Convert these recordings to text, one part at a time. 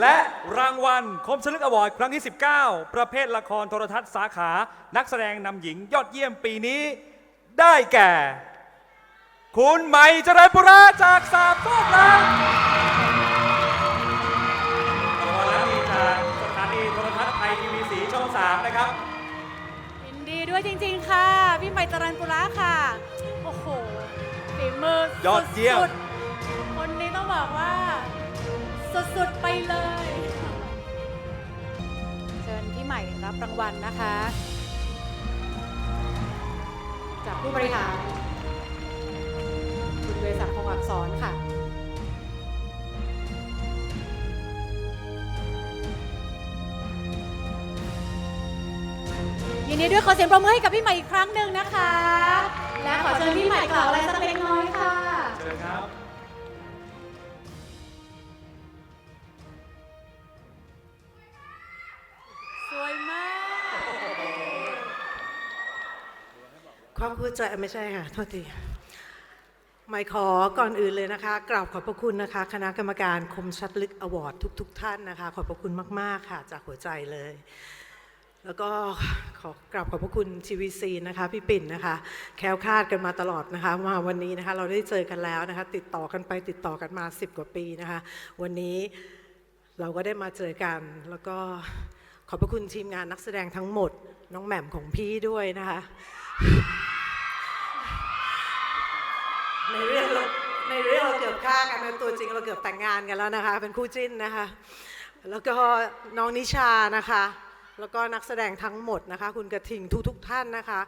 และรางวัลคมชลึกอวอร์ดครั้งที่ 19 ประเภทละครโทรทัศน์สาขา นักแสดงนำหญิงยอดเยี่ยมปีนี้ ได้แก่ คุณใหม่เจริญปุระจากสามโคกลังรางวัลและมีจากสถานีโทรทัศน์ไทยทีวีสีช่อง 3 นะครับ ยินดีด้วยจริง ๆ ค่ะ พี่ใหม่ตรันปุระค่ะ โอ้โหฝีมือยอดเยี่ยม สุ สุดๆไปเลย เชิญพี่ใหม่รับรางวัลนะคะ จากผู้บริหารคุณเวศักดิ์คงอักษรค่ะยินดีด้วยขอเสียงปรบมือให้กับพี่ใหม่อีกครั้งหนึ่งนะคะ และขอเชิญพี่ใหม่กล่าวอะไรสักเล็กน้อยค่ะ เชิญครับ ความเข้าใจไม่ใช่ค่ะโทษทีไม่ขอก่อนอื่นเลยนะคะ กราบขอบพระคุณนะคะ คณะกรรมการคมชัดลึกอวอร์ดทุกๆท่านนะคะ ขอบพระคุณมาก ๆ ค่ะ จากหัวใจเลย แล้วก็ขอกราบขอบพระคุณทีวีซีนะคะพี่ปิ่นนะคะ แคล้วคลาดกันมาตลอดนะคะมาวันนี้นะคะเราได้เจอกันแล้วนะคะ ติดต่อกันไปติดต่อกันมา 10 กว่าปีนะคะ วันนี้เราก็ได้มาเจอกัน แล้วก็ขอบพระคุณทีมงานนักแสดงทั้งหมด น้องแหม่มของพี่ด้วยนะคะ ในเรื่องในเรื่องเราเกือบฆ่ากันนตัวจริงเราเกือบแต่งงานกันแล้วนะคะ เป็นคู่จิ้นนะคะ แล้วก็น้องนิชานะคะ แล้วก็นักแสดงทั้งหมดนะคะ คุณกระทิงทุกทุกท่านนะคะ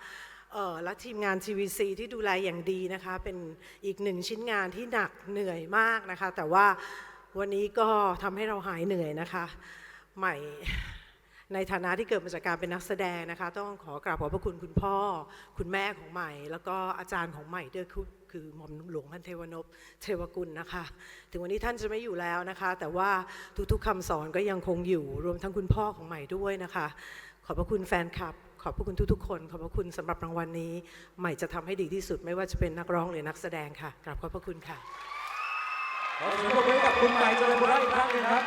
เออและทีมงานทีวีซีที่ดูแลอย่างดีนะคะ เป็นอีกหนึ่งชิ้นงานที่หนักเหนื่อยมากนะคะ แต่ว่าวันนี้ก็ทำให้เราหายเหนื่อยนะคะ ใหม่ ในฐานะที่เกิดมาจากการเป็นนักแสดงนะคะ ต้องขอกราบขอบพระคุณคุณพ่อ คุณแม่ของใหม่ แล้วก็อาจารย์ของใหม่ด้วยคือคือหม่อมหลวงพันเทวนพเทวกุลนะคะ ถึงวันนี้ท่านจะไม่อยู่แล้วนะคะ แต่ว่าทุกๆคำสอนก็ยังคงอยู่รวมทั้งคุณพ่อของใหม่ด้วยนะคะ ขอบพระคุณแฟนคลับ ขอบพระคุณทุกๆ คน ขอบพระคุณสำหรับรางวัลนี้ ใหม่จะทำให้ดีที่สุดไม่ว่าจะเป็นนักร้องหรือนักแสดงค่ะกราบขอบพระคุณค่ะขอเสียงปรบมือกับคุณใหม่เจริญปุระอีกครั้งหนึงครับ